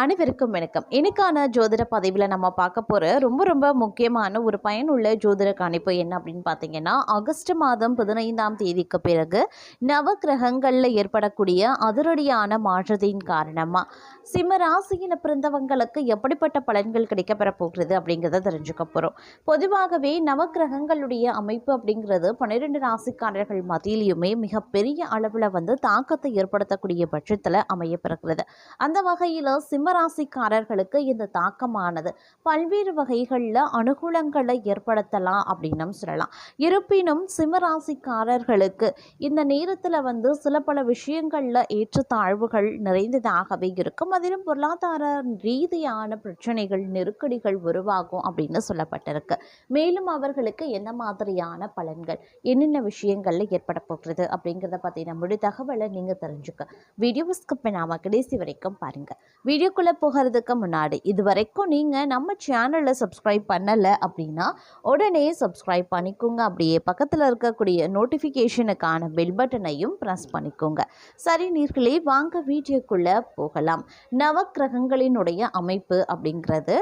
அனைவருக்கும் வணக்கம். இன்னைக்கான ஜோதிட பதிவில் நம்ம பார்க்க போகிற ரொம்ப ரொம்ப முக்கியமான ஒரு பயனுள்ள ஜோதிட கணிப்பு என்ன அப்படின்னு பார்த்தீங்கன்னா ஆகஸ்ட் மாதம் பதினைந்தாம் தேதிக்கு பிறகு நவ கிரகங்களில் ஏற்படக்கூடிய அதிரடியான மாற்றத்தின் காரணமாக சிம்ம ராசியில் பிறந்தவங்களுக்கு எப்படிப்பட்ட பலன்கள் கிடைக்கப்பெற போகிறது அப்படிங்கிறத தெரிஞ்சுக்க போகிறோம் பொதுவாகவே நவக்கிரகங்களுடைய அமைப்பு அப்படிங்கிறது பன்னிரெண்டு ராசிக்காரர்கள் மத்தியிலையுமே மிகப்பெரிய அளவில் வந்து தாக்கத்தை ஏற்படுத்தக்கூடிய பட்சத்தில் அமையப்பெறுகிறது அந்த வகையில் சிம்ம சிம்மராசிக்காரர்களுக்கு இந்த தாக்கமானது. பல்வேறு வகைகளில் அனுகூலங்களை ஏற்படுத்தலாம் அப்படின்னும் சொல்லலாம். இருப்பினும் சிம்மராசிக்காரர்களுக்கு இந்த நேரத்தில் வந்து சில பல விஷயங்களில் ஏற்றத்தாழ்வுகள் நிறைந்ததாகவே இருக்கும். அதிலும் பொருளாதார ரீதியான பிரச்சனைகள் நெருக்கடிகள் உருவாகும் அப்படின்னு சொல்லப்பட்டிருக்கு. மேலும் அவர்களுக்கு என்ன மாதிரியான பலன்கள் என்னென்ன விஷயங்களில் ஏற்பட போகிறது அப்படிங்கிறத பற்றின முழு தகவலை நீங்கள் தெரிஞ்சுக்க. வீடியோ ஸ்கிப் பண்ணாமல் கடைசி வரைக்கும் பாருங்கள் வீடியோக்குள்ளே போகிறதுக்கு முன்னாடி இது வரைக்கும் நீங்கள் நம்ம சேனலை சப்ஸ்கிரைப் பண்ணலை அப்படின்னா உடனே சப்ஸ்கிரைப் பண்ணிக்கோங்க. அப்படியே பக்கத்தில் இருக்கக்கூடிய நோட்டிஃபிகேஷனுக்கான பெல் பட்டனையும் ப்ரெஸ் பண்ணிக்கோங்க. சரி நீர்களே வாங்க வீடியோக்குள்ளே போகலாம். நவக்கிரகங்களினுடைய அமைப்பு அப்படிங்கிறது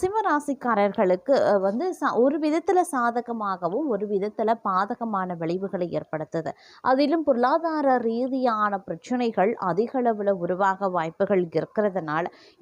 சிம்மராசிக்காரர்களுக்கு வந்து சா ஒரு விதத்தில் சாதகமாகவும் ஒரு விதத்தில் பாதகமான விளைவுகளை ஏற்படுத்துது. அதிலும் பொருளாதார ரீதியான பிரச்சனைகள் அதிக அளவில் உருவாக வாய்ப்புகள் இருக்கிறதுனால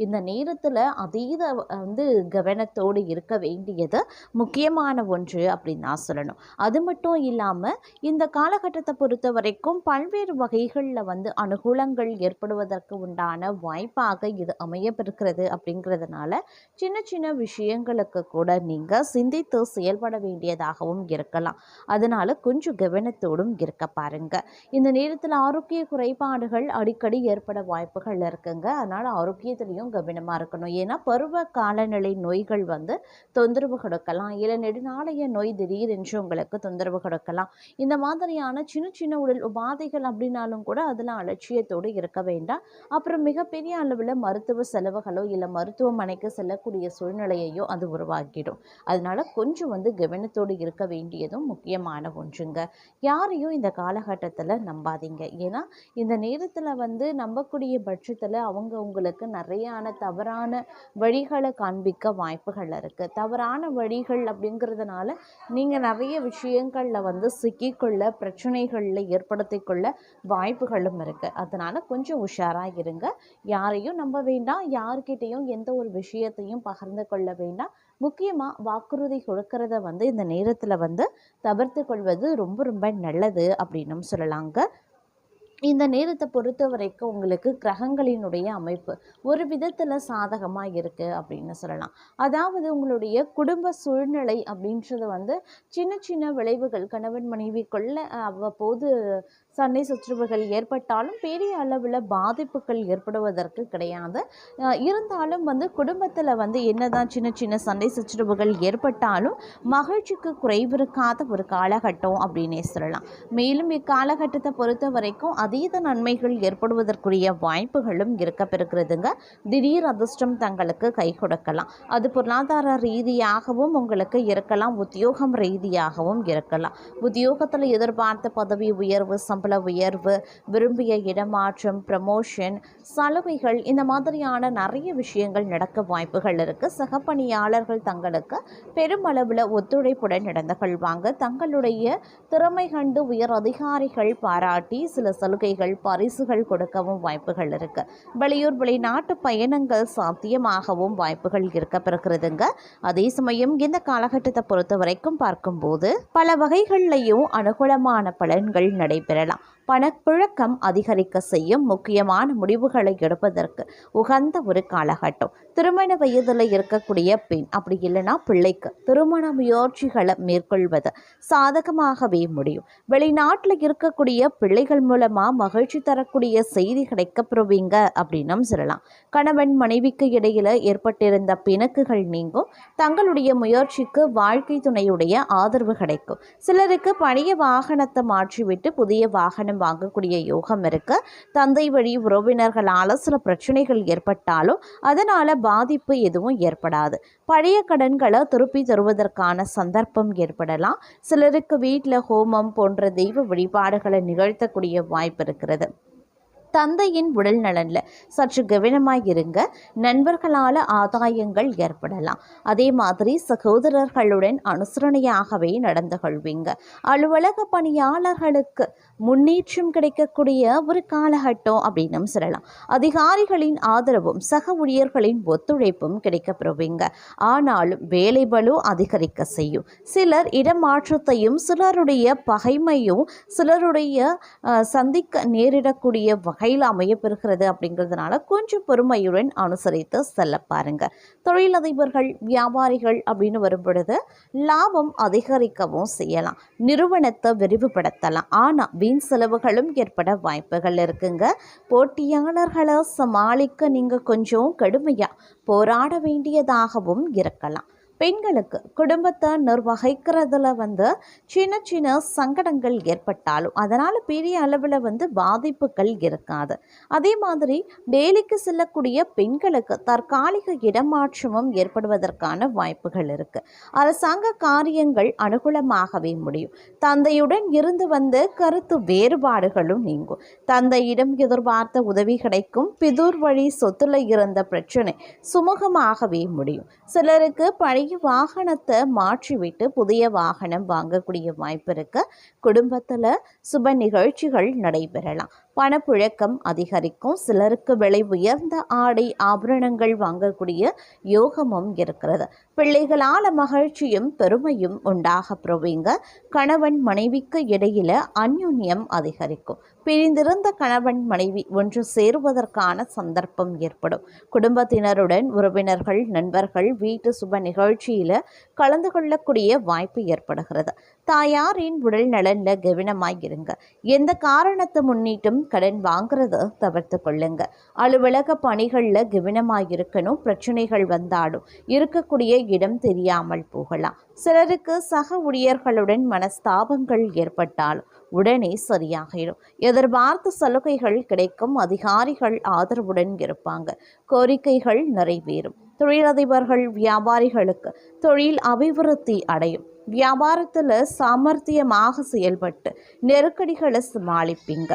இந்த நேரத்தில் அதீத வந்து கவனத்தோடு இருக்க வேண்டியது முக்கியமான ஒன்று அப்படின்னு நான் சொல்லணும். அது மட்டும் இல்லாமல் இந்த காலகட்டத்தை பொறுத்த வரைக்கும் பல்வேறு வகைகளில் வந்து அனுகூலங்கள் ஏற்படுவதற்கு உண்டான வாய்ப்பாக இது அமையப்பெறுகிறது அப்படிங்கிறதுனால சின்ன சின்ன விஷயங்களுக்கு கூட நீங்கள் சிந்தித்து செயல்பட வேண்டியதாகவும் இருக்கலாம். அதனால் கொஞ்சம் கவனத்தோடும் இருக்க பாருங்க. இந்த நேரத்தில் ஆரோக்கிய குறைபாடுகள் அடிக்கடி ஏற்பட வாய்ப்புகள் இருக்குங்க. அதனால் முக்கியத்துலையும் கவனமாக இருக்கணும். ஏன்னா பருவ காலநிலை நோய்கள் வந்து தொந்தரவு கொடுக்கலாம். இல்லை நெடுநாளைய நோய் திடீரென்று உங்களுக்கு தொந்தரவு கொடுக்கலாம். இந்த மாதிரியான சின்ன சின்ன உடல் உபாதைகள் அப்படின்னாலும் கூட அதில் அலட்சியத்தோடு இருக்க வேண்டாம். அப்புறம் மிகப்பெரிய அளவில் மருத்துவ செலவுகளோ இல்லை மருத்துவமனைக்கு செல்லக்கூடிய சூழ்நிலையையோ அது உருவாக்கிடும். அதனால கொஞ்சம் வந்து கவனத்தோடு இருக்க வேண்டியதும் முக்கியமான ஒன்றுங்க. யாரையும் இந்த காலகட்டத்தில் நம்பாதீங்க. ஏன்னா இந்த நேரத்தில் வந்து நம்பக்கூடிய பட்சத்தில் அவங்க உங்களுக்கு நிறையான தவறான வழிகளை காண்பிக்க வாய்ப்புகள் இருக்குது தவறான வழிகள் அப்படிங்கிறதுனால நீங்கள் நிறைய விஷயங்களில் வந்து சிக்கிக்கொள்ள பிரச்சனைகளில் ஏற்படுத்தி கொள்ள வாய்ப்புகளும் இருக்குது அதனால் கொஞ்சம் உஷாராக இருங்க. யாரையும் நம்ப வேண்டாம். யார்கிட்டேயும் எந்த ஒரு விஷயத்தையும் பகிர்ந்து கொள்ள வேண்டாம். முக்கியமாக வாக்குறுதி கொடுக்கறத வந்து இந்த நேரத்தில் வந்து தவிர்த்து கொள்வது ரொம்ப ரொம்ப நல்லது அப்படின்னும் சொல்லலாங்க. இந்த நேரத்தை பொறுத்த வரைக்கும் உங்களுக்கு கிரகங்களினுடைய அமைப்பு ஒரு விதத்தில் சாதகமாக இருக்குது அப்படின்னு சொல்லலாம். அதாவது உங்களுடைய குடும்ப சூழ்நிலை அப்படின்றது வந்து சின்ன சின்ன விளைவுகள் கணவன் மனைவிக்குள்ள அவ்வப்போது சண்டை சச்சரவுகள் ஏற்பட்டாலும் பெரிய அளவில் பாதிப்புகள் ஏற்படுவதற்கு கிடையாது இருந்தாலும் வந்து குடும்பத்தில் வந்து என்னதான் சின்ன சின்ன சண்டை சச்சரவுகள் ஏற்பட்டாலும் மகிழ்ச்சிக்கு குறைவிருக்காத ஒரு காலகட்டம் அப்படின்னே சொல்லலாம். மேலும் இக்காலகட்டத்தை பொறுத்த வரைக்கும் அதீத நன்மைகள் ஏற்படுவதற்குரிய வாய்ப்புகளும் இருக்க பெறுகிறதுங்க திடீர் அதிர்ஷ்டம் தங்களுக்கு கை கொடுக்கலாம். அது பொருளாதார ரீதியாகவும் உங்களுக்கு இருக்கலாம். உத்தியோகம் ரீதியாகவும் இருக்கலாம். உத்தியோகத்தில் எதிர்பார்த்த பதவி உயர்வு சம் சம்பள உயர்வு விரும்பிய இடமாற்றம் ப்ரமோஷன் சலுகைகள் இந்த மாதிரியான நிறைய விஷயங்கள் நடக்க வாய்ப்புகள் இருக்குது சக பணியாளர்கள் தங்களுக்கு பெருமளவில் ஒத்துழைப்புடன் நடந்து கொள்வாங்க. தங்களுடைய திறமை கண்டு உயர் அதிகாரிகள் பாராட்டி சில சலுகைகள் பரிசுகள் கொடுக்கவும் வாய்ப்புகள் இருக்கு. வெளியூர் வெளிநாட்டு பயணங்கள் சாத்தியமாகவும் வாய்ப்புகள் இருக்க பிறகுறதுங்க அதே சமயம் இந்த காலகட்டத்தை பொறுத்த வரைக்கும் பார்க்கும்போது பல வகைகள்லையும் அனுகூலமான பலன்கள் நடைபெறலாம். あ。பணப்புழக்கம் அதிகரிக்க செய்யும் முக்கியமான முடிவுகளை எடுப்பதற்கு உகந்த ஒரு காலகட்டம். திருமண வயதில் இருக்கக்கூடிய பெண் அப்படி இல்லைன்னா பிள்ளைக்கு திருமண முயற்சிகளை மேற்கொள்வது சாதகமாகவே முடியும். வெளிநாட்டில் இருக்கக்கூடிய பிள்ளைகள் மூலமாக மகிழ்ச்சி தரக்கூடிய செய்தி கிடைக்கப்பெறுவீங்க அப்படின்னும் சொல்லலாம். கணவன் மனைவிக்கு இடையில ஏற்பட்டிருந்த பிணக்குகள் நீங்கும். தங்களுடைய முயற்சிக்கு வாழ்க்கை துணையுடைய ஆதரவு கிடைக்கும். சிலருக்கு பழைய வாகனத்தை மாற்றிவிட்டு புதிய வாகனம் வாங்கக்கூடிய யோகம் இருக்கு. தந்தை வழி உறவினர்களால் சில பிரச்சனைகள் ஏற்பட்டாலும் அதனால பாதிப்பு எதுவும் ஏற்படாது. பழைய கடன்களை திருப்பி தருவதற்கான சந்தர்ப்பம் ஏற்படலாம். சிலருக்கு வீட்டில் ஹோமம் போன்ற தெய்வ வழிபாடுகளை நிகழ்த்தக்கூடிய வாய்ப்பு இருக்கிறது. தந்தையின் உடல் நலனில் சற்று கவனமாக இருங்க நண்பர்களால் ஆதாயங்கள் ஏற்படலாம். அதே மாதிரி சகோதரர்களுடன் அனுசரணையாகவே நடந்து கொள்வீங்க. அலுவலக பணியாளர்களுக்கு முன்னேற்றம் கிடைக்கக்கூடிய ஒரு காலகட்டம் அப்படின்னும் சொல்லலாம். அதிகாரிகளின் ஆதரவும் சக ஊழியர்களின் ஒத்துழைப்பும் கிடைக்கப்பெறுவீங்க. ஆனாலும் வேலைபலு அதிகரிக்க செய்யும். சிலர் இடமாற்றத்தையும் சிலருடைய பகைமையும் சிலருடைய சந்திக்க நேரிடக்கூடிய கையில் அமையப்பெறுகிறது அப்படிங்கிறதுனால கொஞ்சம் பொறுமையுடன் அனுசரித்து செல்ல பாருங்க. தொழிலதிபர்கள் வியாபாரிகள் அப்படின்னு வரும் பொழுது லாபம் அதிகரிக்கவும் செய்யலாம். நிறுவனத்தை விரிவுபடுத்தலாம். ஆனால் வீண் செலவுகளும் ஏற்பட வாய்ப்புகள் இருக்குங்க. போட்டியாளர்களை சமாளிக்க நீங்கள் கொஞ்சம் கடுமையாக போராட வேண்டியதாகவும் இருக்கலாம். பெண்களுக்கு குடும்பத்தை நிர்வகிக்கிறதுல வந்து சின்ன சின்ன சங்கடங்கள் ஏற்பட்டாலும் அதனால் பெரிய அளவில் வந்து பாதிப்புகள் இருக்காது. அதே மாதிரி டெய்லிக்கு செல்லக்கூடிய பெண்களுக்கு தற்காலிக இடமாற்றமும் ஏற்படுவதற்கான வாய்ப்புகள் இருக்கு. அரசாங்க காரியங்கள் அனுகூலமாகவே முடியும். தந்தையுடன் இருந்து வந்து கருத்து வேறுபாடுகளும் நீங்கும். தந்தையிடம் எதிர்பார்த்த உதவி கிடைக்கும். பிதூர் வழி சொத்துல இருந்த பிரச்சனை சுமூகமாகவே முடியும். சிலருக்கு பழைய வாகனத்தை மாற்றிவிட்டு புதிய வாகனம் வாங்கக்கூடிய வாய்ப்பு இருக்கு. குடும்பத்தில் சுப நிகழ்ச்சிகள் நடைபெறலாம். பணப்புழக்கம் அதிகரிக்கும். சிலருக்கு விலை உயர்ந்த ஆடை ஆபரணங்கள் வாங்கக்கூடிய யோகமும் இருக்கிறது. பிள்ளைகளால் மகிழ்ச்சியும் பெருமையும் உண்டாக புரிவீங்க கணவன் மனைவிக்கு இடையில அந்யுன்யம் அதிகரிக்கும். பிரிந்திருந்த கணவன் மனைவி ஒன்று சேருவதற்கான சந்தர்ப்பம் ஏற்படும். குடும்பத்தினருடன் உறவினர்கள் நண்பர்கள் வீட்டு சுப நிகழ்ச்சியில் கலந்து கொள்ளக்கூடிய வாய்ப்பு ஏற்படுகிறது. தாயாரின் உடல் நலனில் கவனமாக இருங்க எந்த காரணத்தை முன்னிட்டும் கடன் வாங்குறத தவிர்த்து கொள்ளுங்க. அலுவலக பணிகளில் கவனமாக இருக்கணும் பிரச்சனைகள் வந்தாலும் இருக்கக்கூடிய இடம் தெரியாமல் போகலாம். சிலருக்கு சக ஊழியர்களுடன் மனஸ்தாபங்கள் ஏற்பட்டாலும் உடனே சரியாகிடும். எதிர்பார்த்த சலுகைகள் கிடைக்கும். அதிகாரிகள் ஆதரவுடன் இருப்பாங்க. கோரிக்கைகள் நிறைவேறும். தொழிலதிபர்கள் வியாபாரிகளுக்கு தொழில் அபிவிருத்தி அடையும். வியாபாரத்தில் சாமர்த்தியமாக செயல்பட்டு நெருக்கடிகளை சமாளிப்பீங்க.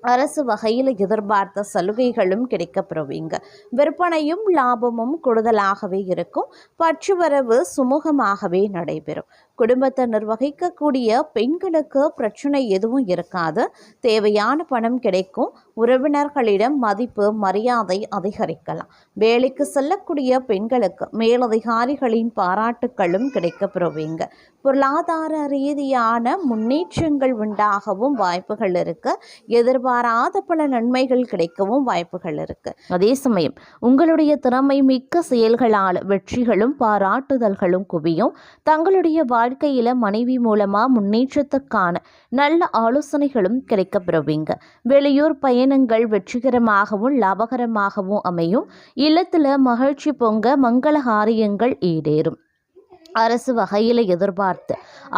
அரசு வகையில் எதிர்பார்த்த சலுகைகளும் கிடைக்கப்பெறுவீங்க. விற்பனையும் லாபமும் கூடுதலாகவே இருக்கும். பற்றுவரவு சுமூகமாகவே நடைபெறும். குடும்பத்தை நிர்வகிக்கக்கூடிய பெண்களுக்கு பிரச்சனை எதுவும் இருக்காது. தேவையான பணம் கிடைக்கும். உறவினர்களிடம் மதிப்பு மரியாதை அதிகரிக்கலாம். வேலைக்கு செல்லக்கூடிய பெண்களுக்கு மேலதிகாரிகளின் பாராட்டுக்களும் கிடைக்கப்பெறுவீங்க. பொருளாதார ரீதியான முன்னேற்றங்கள் உண்டாகவும் வாய்ப்புகள் இருக்கு. எதிர்பாராத பல நன்மைகள் கிடைக்கவும் வாய்ப்புகள் இருக்கு. அதே சமயம் உங்களுடைய திறமை மிக்க செயல்களால் வெற்றிகளும் பாராட்டுதல்களும் குவியும். தங்களுடைய வாழ்க்கையில மனைவி மூலமா முன்னேற்றத்துக்கான நல்ல ஆலோசனைகளும் கிடைக்கப்பெறுவீங்க. வெளியூர் பயன் பயணங்கள் வெற்றிகரமாகவும் லாபகரமாகவும் அமையும். இல்லத்தில் மகிழ்ச்சி பொங்க மங்கள காரியங்கள் ஈடேறும். அரசு வகையில் எதிர்பார்த்து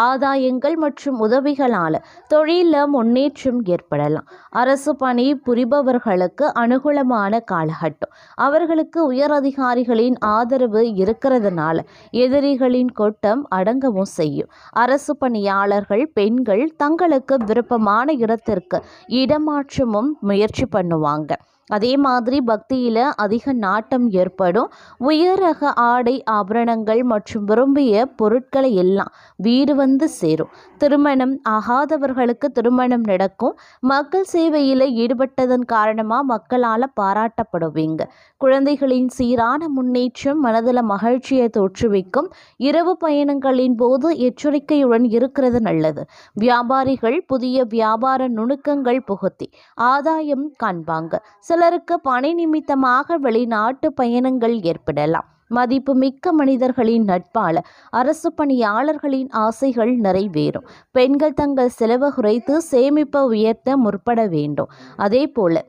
ஆதாயங்கள் மற்றும் உதவிகளால் தொழிலில் முன்னேற்றம் ஏற்படலாம். அரசு பணி புரிபவர்களுக்கு அனுகூலமான காலகட்டம். அவர்களுக்கு உயரதிகாரிகளின் ஆதரவு இருக்கிறதுனால எதிரிகளின் கொட்டம் அடங்கவும் செய்யும். அரசு பணியாளர்கள் பெண்கள் தங்களுக்கு விருப்பமான இடத்திற்கு இடமாற்றமும் முயற்சி பண்ணுவாங்க. அதே மாதிரி பக்தியில் அதிக நாட்டம் ஏற்படும். உயர் ரக ஆடை ஆபரணங்கள் மற்றும் விரும்பிய பொருட்களை எல்லாம் வீடு வந்து சேரும். திருமணம் ஆகாதவர்களுக்கு திருமணம் நடக்கும். மக்கள் சேவையில் ஈடுபட்டதன் காரணமாக மக்களால் பாராட்டப்படுவீங்க. குழந்தைகளின் சீரான முன்னேற்றம் மனதில் மகிழ்ச்சியை தோற்றுவிக்கும். இரவு பயணங்களின் போது எச்சரிக்கையுடன் இருக்கிறது நல்லது. வியாபாரிகள் புதிய வியாபார நுணுக்கங்கள் புகுத்தி ஆதாயம் காண்பாங்க. சில சிலருக்கு பணி நிமித்தமாக வெளிநாட்டு பயணங்கள் ஏற்படலாம். மதிப்பு மிக்க மனிதர்களின் நட்பால அரசு பணியாளர்களின் ஆசைகள் நிறைவேறும். பெண்கள் தங்கள் செலவு குறைத்து சேமிப்பை உயர்த்த முற்பட வேண்டும். அதே போல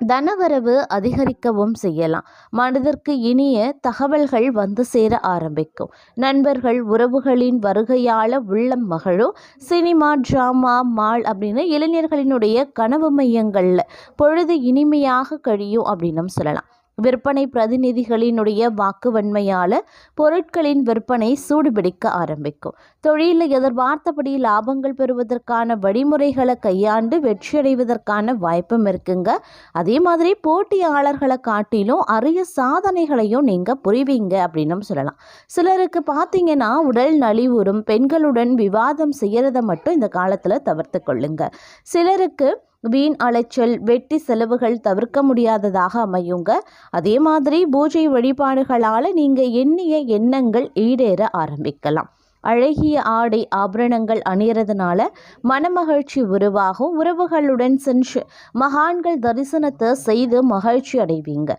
தனவரவு அதிகரிக்கவும் செய்யலாம். மனதிற்கு இனிய தகவல்கள் வந்து சேர ஆரம்பிக்கும். நண்பர்கள் உறவுகளின் வருகையால உள்ளம் மகளும் சினிமா ட்ராமா மால் அப்படின்னு இளைஞர்களினுடைய கனவு மையங்களில் பொழுது இனிமையாக கழியும் அப்படின்னும் சொல்லலாம். விற்பனை பிரதிநிதிகளினுடைய வாக்குவன்மையால் பொருட்களின் விற்பனை சூடுபிடிக்க ஆரம்பிக்கும். தொழிலில் எதிர்பார்த்தபடி லாபங்கள் பெறுவதற்கான வழிமுறைகளை கையாண்டு வெற்றியடைவதற்கான வாய்ப்பும் இருக்குங்க. அதே மாதிரி போட்டியாளர்களை காட்டிலும் அரிய சாதனைகளையும் நீங்கள் புரிவீங்க அப்படின்னும் சொல்லலாம். சிலருக்கு பார்த்தீங்கன்னா உடல் நலிவுறும் பெண்களுடன் விவாதம் செய்கிறத மட்டும் இந்த காலத்தில் தவிர்த்து கொள்ளுங்க. சிலருக்கு வீண் அலைச்சல் வெட்டி செலவுகள் தவிர்க்க முடியாததாக அமையுங்க. அதே மாதிரி பூஜை வழிபாடுகளால் நீங்கள் எண்ணிய எண்ணங்கள் ஈடேற ஆரம்பிக்கலாம். அழகிய ஆடை ஆபரணங்கள் அணியறதுனால மனமகிழ்ச்சி உருவாகும். உறவுகளுடன் சென்று மகான்கள் தரிசனத்தை செய்து மகிழ்ச்சி அடைவீங்க.